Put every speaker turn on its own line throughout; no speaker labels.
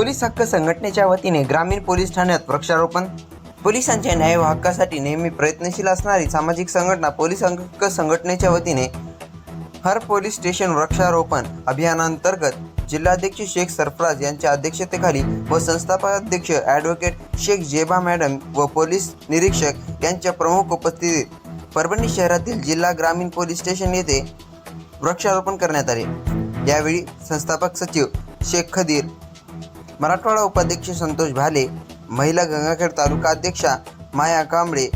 Police हक्क संघटनेच्या वतीने ग्रामीण पोलीस ठाण्यात वृक्षारोपण. पोलिसांच्या न्याय व हक्कासाठी नेहमी प्रयत्नशील असणारी सामाजिक संघटना पोलीस हक्क संघटनेच्या वतीने हर पोलीस स्टेशन वृक्षारोपण अभियानांतर्गत जिल्हाध्यक्ष शेख सरफराज यांच्या अध्यक्षतेखाली व संस्थापक अध्यक्ष ॲडव्होकेट शेख जेबा मॅडम व पोलीस निरीक्षक यांच्या प्रमुख उपस्थितीत परभणी शहरातील जिल्हा ग्रामीण पोलीस स्टेशन येथे वृक्षारोपण करण्यात आले. यावेळी संस्थापक सचिव शेख खदीर मराठवाडा उपाध्यक्ष संतोष भाले महिला गंगाखेड तालुका अध्यक्षा माया कांबळे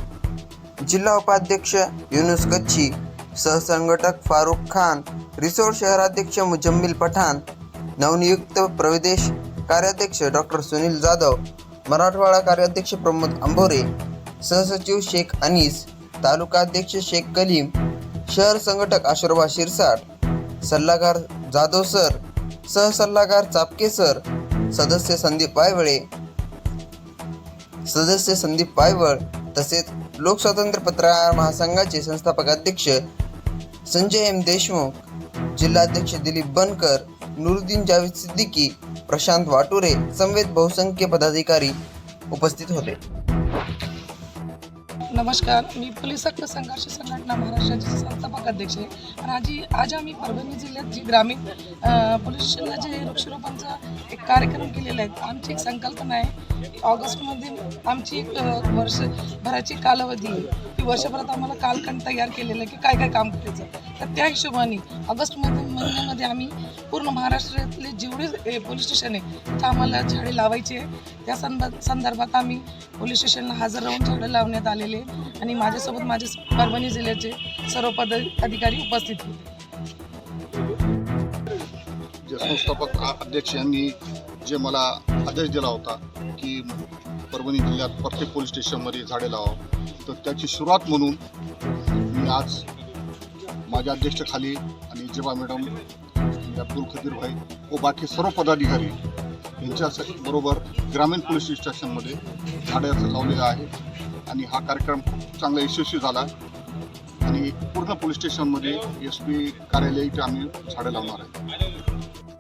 जिल्हा उपाध्यक्ष युनुस कच्छी सहसंघटक फारुख खान रिसोड शहराध्यक्ष मुजम्मिल पठाण नवनियुक्त प्रदेश कार्याध्यक्ष डॉक्टर सुनील जाधव मराठवाडा कार्याध्यक्ष प्रमोद अंभोरे सहसचिव शेख अनीस तालुकाध्यक्ष शेख कलीम शहर संघटक आशीर्वाद शिरसाट सल्लागार जाधव सर सहसल्लागार चापके सर सदस्य संदीप पायवळे. सदस्य संदीप पायवळ तसेच लोकस्वातंत्र्य पत्रकार महासंघाचे संस्थापक अध्यक्ष संजय एम देशमुख जिल्हाध्यक्ष दिलीप बनकर नुरुद्दीन जावेद सिद्दीकी प्रशांत वाटुरे संवेद बहुसंख्य पदाधिकारी उपस्थित होते.
नमस्कार मी पोलीस हक्क संघर्ष संघटना महाराष्ट्राचे संस्थापक अध्यक्ष आहे. आणि आजी आज आम्ही परभणी जिल्ह्यात जी ग्रामीण पोलीस स्टेशनला जे वृक्षारोपणचा एक कार्यक्रम केलेला आहे आमची एक संकल्पना आहे की ऑगस्टमध्ये आमची एक वर्ष वर्षभराची कालावधी आहे. की वर्षभरात आम्हाला कालखंड तयार केलेलं आहे की काय काय काम करायचं. तर त्या हिशोबाने ऑगस्ट महिन्यामध्ये आम्ही पूर्ण महाराष्ट्रातले जेवढे ए, पोलीस स्टेशन आहे तर आम्हाला झाडे लावायचे आहे. त्या संद संदर्भात आम्ही पोलीस स्टेशनला हजर राहून झाडं लावण्यात आलेले आणि माझ्यासोबत माझे परभणी जिल्ह्याचे सर्व पद अधिकारी उपस्थित होते
जे संस्थापक अध्यक्ष यांनी जे मला आदेश दिला होता की परभणी जिल्ह्यात प्रत्येक पोलीस स्टेशनमध्ये झाडे लावावं तर त्याची सुरुवात म्हणून मी आज माझ्या अध्यक्षतेखाली आणि जेबा मॅडम म्हणजे अब्दुल खदीर भाई व बाकी सर्व पदाधिकारी यांच्या बरोबर ग्रामीण पोलीस स्टेशनमध्ये झाड्याचं लावलेलं आहे आणि हा कार्यक्रम खूप चांगला यशस्वी झाला. आणि पूर्ण पोलीस स्टेशनमध्ये एस पी कार्यालय इथे आम्ही झाडं लावणार आहे.